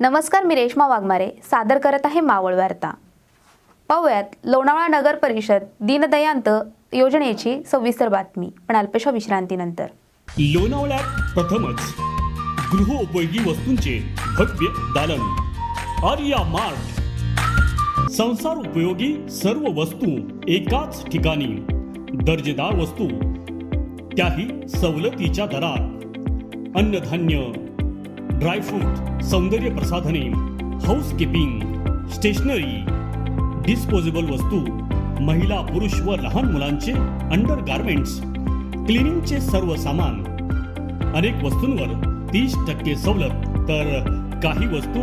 नमस्कार मी रेश्मा वाघमारे. सादर करत आहे मावळ वार्ता. पाहूयात लोणावळा नगर परिषद दीनदयांत योजनेची सविस्तर बातमी पण अल्पशा विश्रांतीनंतर. लोणावळ्यात प्रथमच गृहोपयोगी वस्तूंचे भव्य दालन. आर्या मार्ट. संसार उपयोगी सर्व वस्तू एकाच ठिकाणी. दर्जेदार वस्तू. त्याही सवलतीच्या दरात. अन्नधान्य ड्रायफ्रूट सौंदर्य प्रसाधने हाऊसकीपिंग स्टेशनरी डिस्पोजेबल वस्तू महिला पुरुष व लहान मुलांचे अंडर गार्मेंट्स क्लिनिंगचे सर्व सामान. अनेक वस्तूंवर तीस टक्के सवलत तर काही वस्तू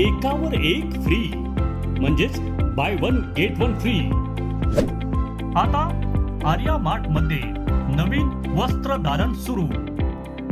एकावर एक फ्री म्हणजेच buy one get one free आता आर्या मार्टमध्ये नवीन वस्त्र दालन सुरू.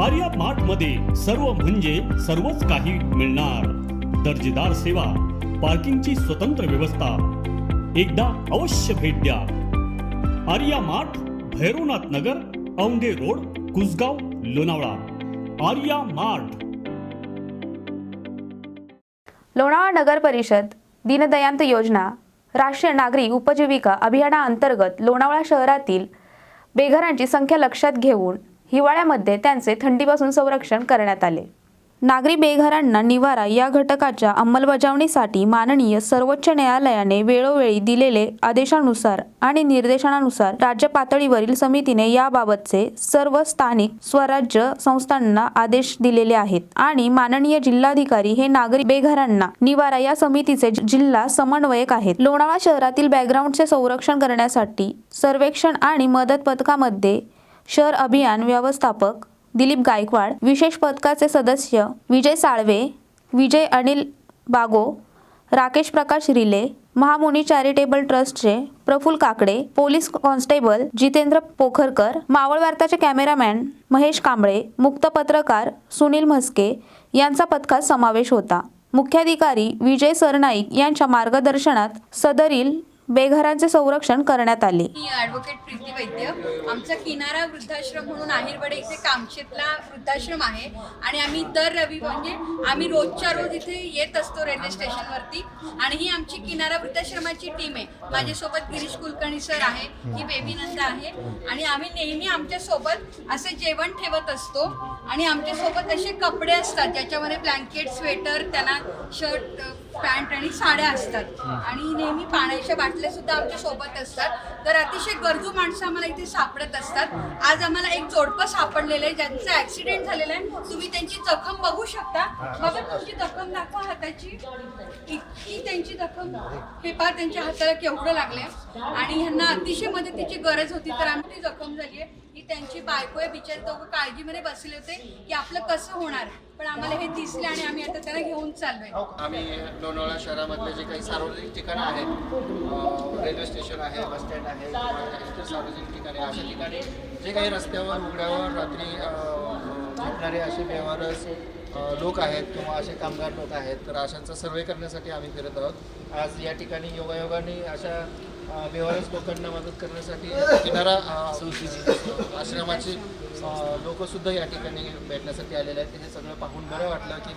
आर्या मार्टमध्ये सर्व म्हणजे सर्वच काही मिळणार. दर्जेदार सेवा पार्किंगची स्वतंत्र व्यवस्था. एकदा अवश्य भेट द्या. Arya mart Bhairavnath Nagar Aundhe road Kusgaon Lonavala. Arya mart. Lonavala Nagar Parishad दीनदयांत योजना राष्ट्रीय नागरी उपजीविका अभियानाअंतर्गत लोणावळा शहरातील बेघरांची संख्या लक्षात घेऊन हिवाळ्यामध्ये त्यांचे थंडीपासून संरक्षण करण्यात आले. नागरी बेघरांना निवारा या घटकाच्या अंमलबजावणीसाठी माननीय सर्वोच्च न्यायालयाने वेळोवेळी दिलेले आदेशानुसार आणि निर्देशानुसार राज्य पातळीवरील समितीने याबाबतचे सर्व स्थानिक स्वराज्य संस्थांना आदेश दिलेले आहेत आणि माननीय जिल्हाधिकारी हे नागरी बेघरांना निवारा या समितीचे जिल्हा समन्वयक आहेत. लोणावळा शहरातील बॅकग्राऊंडचे संरक्षण करण्यासाठी सर्वेक्षण आणि मदत पथकामध्ये शहर अभियान व्यवस्थापक दिलीप गायकवाड विशेष पथकाचे सदस्य विजय साळवे विजय अनिल बागो राकेश प्रकाश रिले महामुनी चॅरिटेबल ट्रस्टचे प्रफुल काकडे पोलीस कॉन्स्टेबल जितेंद्र पोखरकर मावळ वार्ताचे कॅमेरामॅन महेश कांबळे मुक्त पत्रकार सुनील म्हस्के यांचा पथकात समावेश होता. मुख्याधिकारी विजय सरनाईक यांच्या मार्गदर्शनात सदरील बेघरांचे संरक्षण करण्यात आले. मी ॲडव्होकेट प्रीती वैद्य. आमचा किनारा वृद्धाश्रम म्हणून आहेरवडे इथे कामशेतला वृद्धाश्रम आहे. आणि आम्ही दर रवी म्हणजे आम्ही रोजच्या रोज इथे येत असतो रेल्वे स्टेशनवरती. आणि ही आमची किनारा वृद्धाश्रमाची टीम आहे. माझ्यासोबत गिरीश कुलकर्णी सर आहे. ही बेबी नंदा आहे. आणि आम्ही नेहमी आमच्यासोबत असे जेवण ठेवत असतो. आणि आमच्यासोबत असे कपडे असतात. ज्याच्यामध्ये ब्लँकेट स्वेटर त्यांना शर्ट पॅन्ट आणि साड्या असतात. आणि नेहमी पाण्याच्या बाटल्या सुद्धा आमच्यासोबत असतात. तर अतिशय गरजू माणसं आम्हाला इथे सापडत असतात. आज आम्हाला एक जोडपं सापडलेलं आहे ज्यांचा ऍक्सिडेंट झालेला आहे. तुम्ही त्यांची जखम बघू शकता. बाबा तुमची जखम दाखवा हाताची. इतकी त्यांची जखम. हे पहा त्यांच्या हाताला केवढं लागलंय. आणि ह्यांना अतिशय मदतीची गरज होती. तर आमची जखम झाली आहे. ही त्यांची बायको आहे. बिचारे दोघं काळजीमध्ये बसले होते की आपलं कसं होणार. पण आम्हाला हे दिसले आणि आम्ही आता त्यांना घेऊन चाललोय. आम्ही लोणावळा शहरामधले जे काही सार्वजनिक ठिकाणं आहेत रेल्वे स्टेशन आहे बस स्टँड आहे किंवा इतर सार्वजनिक ठिकाणी अशा ठिकाणी जे काही रस्त्यावर उघड्यावर रात्री अं, झोपणारे असे व्यवहारस लोक आहेत किंवा असे कामगार लोक आहेत तर अशांचा सर्वे करण्यासाठी आम्ही फिरत आहोत. आज या ठिकाणी योगायोगाने अशा व्यवहारच लोकांना मदत करण्यासाठी किनारा आश्रमाचे लोकसुद्धा या ठिकाणी भेटण्यासाठी आलेले आहेत. हे सगळं पाहून बरं वाटलं की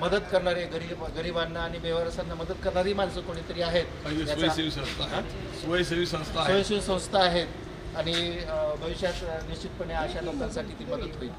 मदत करणारे गरीब गरिबांना आणि बेवारसांना मदत करणारी माणसं कोणीतरी आहेत? स्वयंसेवी संस्था हा? स्वयंसेवी संस्था आहे स्वयंसेवी संस्था आहेत. आणि भविष्यात निश्चितपणे अशा लोकांसाठी ती मदत होईल.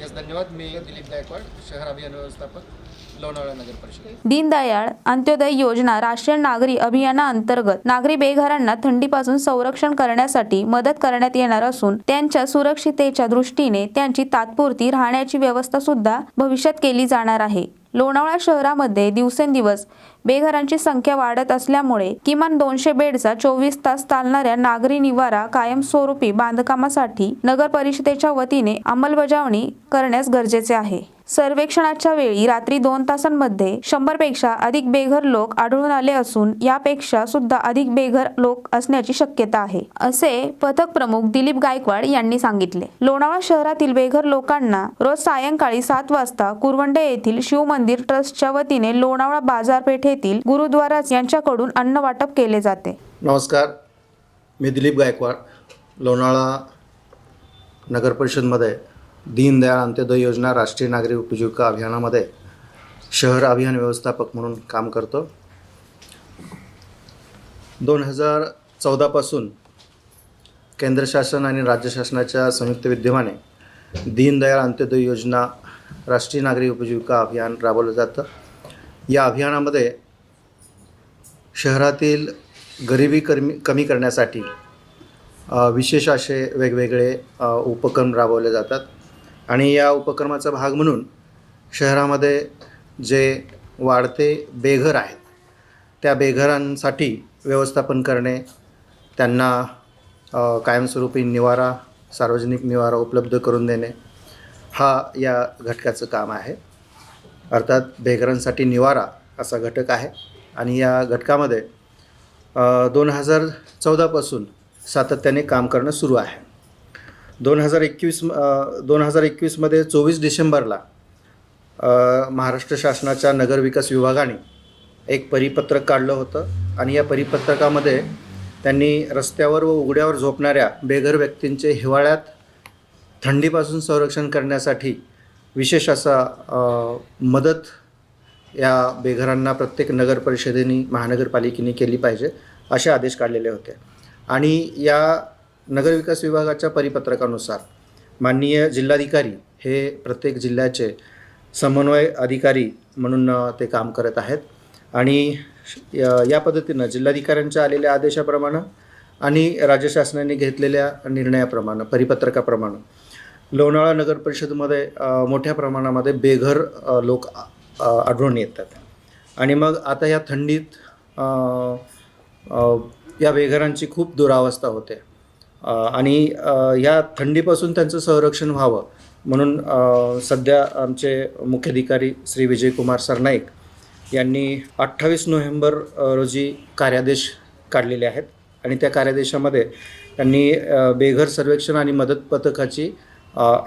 यास धन्यवाद. मी दिलीप गायकवाड शहर अभियान व्यवस्थापक लोणावळा नगर परिषद. दीनदयाळ अंत्योदय योजना राष्ट्रीय नागरी अभियानाअंतर्गत नागरी बेघरांना थंडीपासून संरक्षण करण्यासाठी मदत करण्यात येणार असून त्यांच्या सुरक्षितेच्या दृष्टीने त्यांची तात्पुरती राहण्याची व्यवस्था सुद्धा भविष्यात केली जाणार आहे. लोणावळा शहरामध्ये दिवसेंदिवस बेघरांची संख्या वाढत असल्यामुळे किमान दोनशे बेडचा चोवीस तास चालणाऱ्या नागरी निवारा कायमस्वरूपी बांधकामासाठी नगर परिषदेच्या वतीने अंमलबजावणी करण्यास गरजेचे आहे. सर्वेक्षणाच्या वेळी रात्री दोन तासांमध्ये शंभरपेक्षा अधिक बेघर लोक आढळून आले असून यापेक्षा सुद्धा अधिक बेघर लोक असण्याची शक्यता आहे असे पथक प्रमुख दिलीप गायकवाड यांनी सांगितले. लोणावळा शहरातील बेघर लोकांना रोज सायंकाळी सात वाजता कुरवंडे येथील शिव मंदिर ट्रस्टच्या वतीने लोणावळा बाजारपेठेतील गुरुद्वारा यांच्याकडून अन्न वाटप केले जाते. नमस्कार मी दिलीप गायकवाड लोणाळा नगर परिषदमध्ये दीनदयाळ अंत्योदय योजना राष्ट्रीय नागरी उपजीविका अभियानामध्ये शहर अभियान व्यवस्थापक म्हणून काम करतो. दोन हजार चौदापासून केंद्र शासन आणि राज्य शासनाच्या संयुक्त विद्यमाने दीनदयाळ अंत्योदय योजना राष्ट्रीय नागरी उपजीविका अभियान राबवलं जातं. या अभियानामध्ये शहरातील गरिबी कमी कमी करण्यासाठी विशेष असे वेगवेगळे उपक्रम राबवले जातात. आणि या उपक्रमाचा भाग म्हणून शहरामध्ये जे वाढते बेघर आहेत त्या बेघरांसाठी व्यवस्थापन करणे त्यांना कायमस्वरूपी निवारा सार्वजनिक निवारा उपलब्ध करून देणे हा या घटकाचं काम आहे. अर्थात बेघरांसाठी निवारा असा घटक आहे. आणि या घटकामध्ये दोन हजार चौदापासून सातत्याने काम करणं सुरू आहे. दोन हजार एकवीस दोन हजार एकवीसमध्ये चोवीस डिसेंबरला महाराष्ट्र शासनाच्या नगरविकास विभागाने एक परिपत्रक काढलं होतं. आणि या परिपत्रकामध्ये त्यांनी रस्त्यावर व उघड्यावर झोपणाऱ्या बेघर व्यक्तींचे हिवाळ्यात थंडीपासून संरक्षण करण्यासाठी विशेष असा मदत या बेघरांना प्रत्येक नगर परिषदेने महानगरपालिकेने केली पाहिजे असे आदेश काढलेले होते. आणि या नगरविकास विभागाच्या परिपत्रकानुसार माननीय जिल्हाधिकारी हे प्रत्येक जिल्ह्याचे समन्वय अधिकारी म्हणून ते काम करत आहेत. आणि या पद्धतीनं जिल्हाधिकाऱ्यांच्या आलेल्या आदेशाप्रमाणे आणि राज्य शासनाने घेतलेल्या निर्णयाप्रमाणे परिपत्रकाप्रमाणे लोणावळा नगर परिषदमध्ये मोठ्या प्रमाणामध्ये बेघर लोक आढळून येतात. आणि मग आता या थंडीत या बेघरांची खूप दुरावस्था होते. आणि या थंडीपासून त्यांचं संरक्षण व्हावं म्हणून सध्या आमचे मुख्याधिकारी श्री विजयकुमार सरनाईक यांनी अठ्ठावीस नोव्हेंबर रोजी कार्यादेश काढलेले आहेत. आणि त्या कार्यादेशामध्ये त्यांनी बेघर सर्वेक्षण आणि मदत पथकाची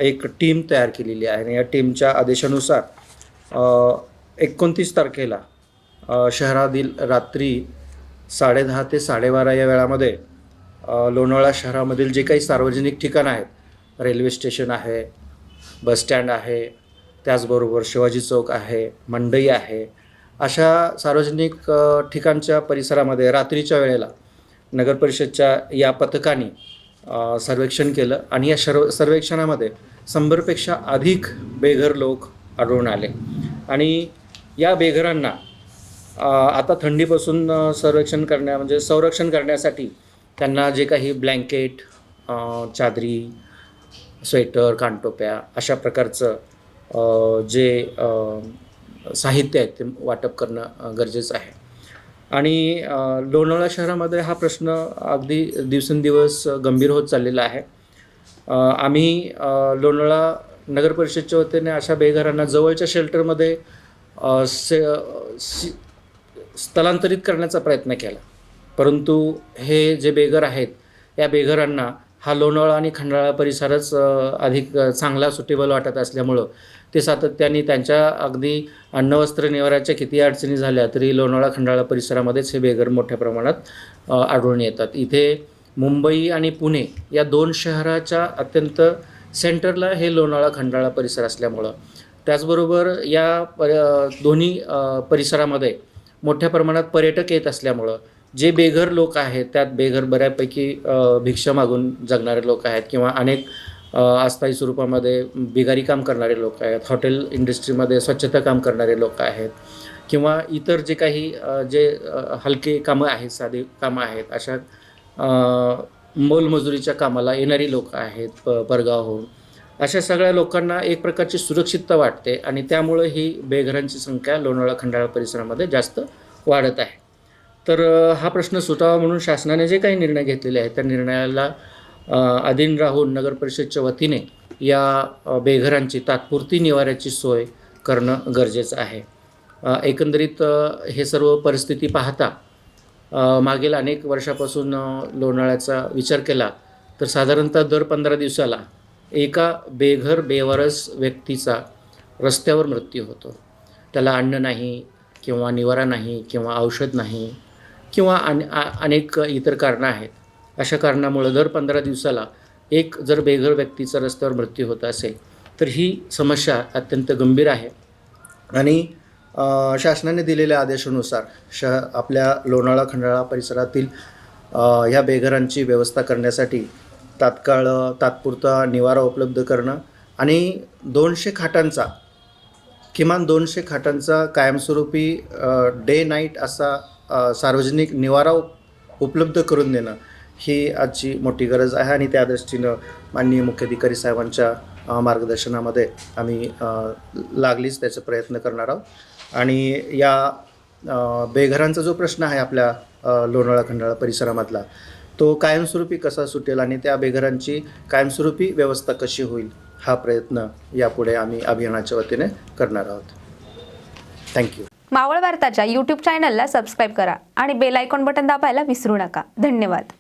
एक टीम तयार केलेली आहे आणि या टीमच्या आदेशानुसार एकोणतीस तारखेला शहरातील रात्री साडेदहा ते साडेबारा या वेळामध्ये लोणावळा शहरामधील जे काही सार्वजनिक ठिकाणं आहेत रेल्वे स्टेशन आहे बसस्टँड आहे त्याचबरोबर शिवाजी चौक आहे मंडई आहे अशा सार्वजनिक ठिकाणच्या परिसरामध्ये रात्रीच्या वेळेला नगरपरिषदच्या या पथकाने सर्वेक्षण केलं आणि या सर्व सर्वेक्षणामध्ये शंभरपेक्षा अधिक बेघर लोक आढळून आले. आणि या बेघरांना आता थंडीपासून सर्वेक्षण संरक्षण करण्या म्हणजे संरक्षण करण्यासाठी त्यांना जे काही ब्लँकेट चादरी स्वेटर कानटोप्या अशा प्रकारचं जे साहित्य आहे ते वाटप करणं गरजेचं आहे. आणि लोणावळा शहरामध्ये हा प्रश्न अगदी दिवसेंदिवस गंभीर होत चाललेला आहे. आम्ही लोणावळा नगर परिषदच्या वतीने अशा बेघरांना जवळच्या शेल्टरमध्ये से सी स्थलांतरित करण्याचा प्रयत्न केला. परंतु हे जे बेघर आहेत या बेघरांना हा लोणावळा आणि खंडाळा परिसरच अधिक चांगला सुटेबल वाटत असल्यामुळं ते सातत्याने त्यांच्या अगदी अन्नवस्त्र निवाराच्या किती अडचणी झाल्या तरी लोणावळा खंडाळा परिसरामध्येच हे बेघर मोठ्या प्रमाणात आढळून येतात. इथे मुंबई आणि पुणे या दोन शहराच्या अत्यंत सेंटरला हे लोणावळा खंडाळा परिसर असल्यामुळं. त्याचबरोबर या पर दोन्ही परिसरामध्ये मोठ्या प्रमाणात पर्यटक येत असल्यामुळं जे बेघर लोक आहेत त्यात बेघर बऱ्यापैकी भिक्षा मागून जगणारे लोक आहेत किंवा अनेक अस्थायी स्वरूपामध्ये बिगारी काम करणारे लोक आहेत हॉटेल इंडस्ट्रीमध्ये स्वच्छता काम करणारे लोक आहेत किंवा इतर जे काही जे हलके कामं आहेत साधे कामं आहेत अशा मोलमजुरीच्या कामाला येणारी लोक आहेत प परगावहून. अशा सगळ्या लोकांना एक प्रकारची सुरक्षितता वाटते आणि त्यामुळे ही बेघरांची संख्या लोणावळा खंडाळा परिसरामध्ये जास्त वाढत आहे. तर हा प्रश्न सुटावा म्हणून शासनाने जे काही निर्णय घेतलेले आहेत त्या निर्णयाला अधीन राहून नगर परिषदच्या वतीने या बेघरांची तात्पुरती निवाऱ्याची सोय करणं गरजेचं आहे. एकंदरीत हे सर्व परिस्थिती पाहता मागील अनेक वर्षापासून लोणाळ्याचा विचार केला तर साधारणतः दर पंधरा दिवसाला एका बेघर बेवारस व्यक्तीचा रस्त्यावर मृत्यू होतो. त्याला अन्न नाही किंवा निवारा नाही किंवा औषध नाही किंवा अन आ- अनेक इतर कारणं आहेत. अशा कारणामुळं दर पंधरा दिवसाला एक जर बेघर व्यक्तीचा रस्त्यावर मृत्यू होत असेल तर ही समस्या अत्यंत गंभीर आहे. आणि शासनाने दिलेल्या आदेशानुसार श आपल्या लोणाळा खंडाळा परिसरातील ह्या बेघरांची व्यवस्था करण्यासाठी तात्काळ तात्पुरता निवारा उपलब्ध करणं आणि दोनशे खाटांचा किमान दोनशे खाटांचा कायमस्वरूपी डे नाईट असा सार्वजनिक निवारा उपलब्ध करून देणं ही आजची मोठी गरज आहे आणि त्या दृष्टीनं माननीय मुख्याधिकारी साहेबांच्या मार्गदर्शनामध्ये आम्ही लागलीच त्याचा प्रयत्न करणार आहोत. आणि या बेघरांचा जो प्रश्न आहे आपल्या लोणाळा खंडाळा परिसरामधला तो कायमस्वरूपी कसा सुटेल आणि त्या बेघरांची कायमस्वरूपी व्यवस्था कशी होईल हा प्रयत्न यापुढे आम्ही अभियानाच्या वतीने करणार आहोत. थँक्यू मावळ भारताच्या यूट्यूब चॅनलला सबस्क्राईब करा आणि बेल आयकॉन बटन दाबायला विसरू नका. धन्यवाद.